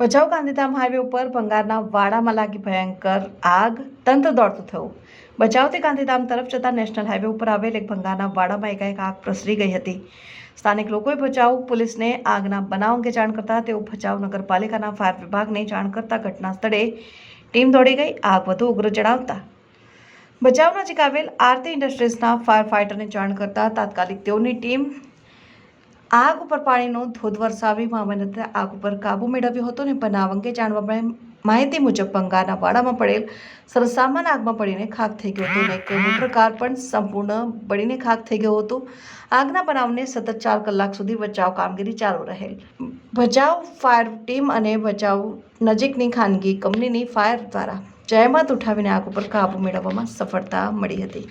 Bhachau Gandhidham highway ઉપર ભંગારના વાડામાં લાગી ભયંકર આગ તંત્ર દોડતું થયું. ભચાઉથી ગાંધીધામ તરફ જતા નેશનલ હાઈવે ઉપર આવેલ એક ભંગારના વાડામાં એકાએક આગ પ્રસરી ગઈ હતી. સ્થાનિક લોકોએ ભચાઉ પોલીસને આગના બનાવ અંગે જાણ કરતા તેઓ ભચાઉ નગરપાલિકાના ફાયર વિભાગને જાણ કરતા ઘટના સ્થળે ટીમ દોડી ગઈ, આગ વધુ ઉગ્ર જણાવતા. ભચાઉ નજીક આવેલ આરતી ઇન્ડસ્ટ્રીઝના ફાયર ફાઇટરને જાણ કરતા તાત્કાલિક તેઓની ટીમ આગ ઉપર પાણીનો ધોધ વરસાવી મામલતદારે આગ ઉપર કાબુ મેળવ્યો હતો અને બનાવ અંગે જાણવા માહિતી મુજબ બંગાળના વાડામાં પડેલ સરસામાન આગમાં પડીને ખાક થઈ ગયો હતો અને એક મોટર કાર પણ સંપૂર્ણ બળીને ખાક થઈ ગયો હતો. આગના બનાવને સતત ચાર કલાક સુધી બચાવ કામગીરી ચાલુ રહેલ. બચાવ ફાયર ટીમ અને બચાવ નજીકની ખાનગી કંપનીની ફાયર દ્વારા જહેમત ઉઠાવીને આગ ઉપર કાબુ મેળવવામાં સફળતા મળી હતી.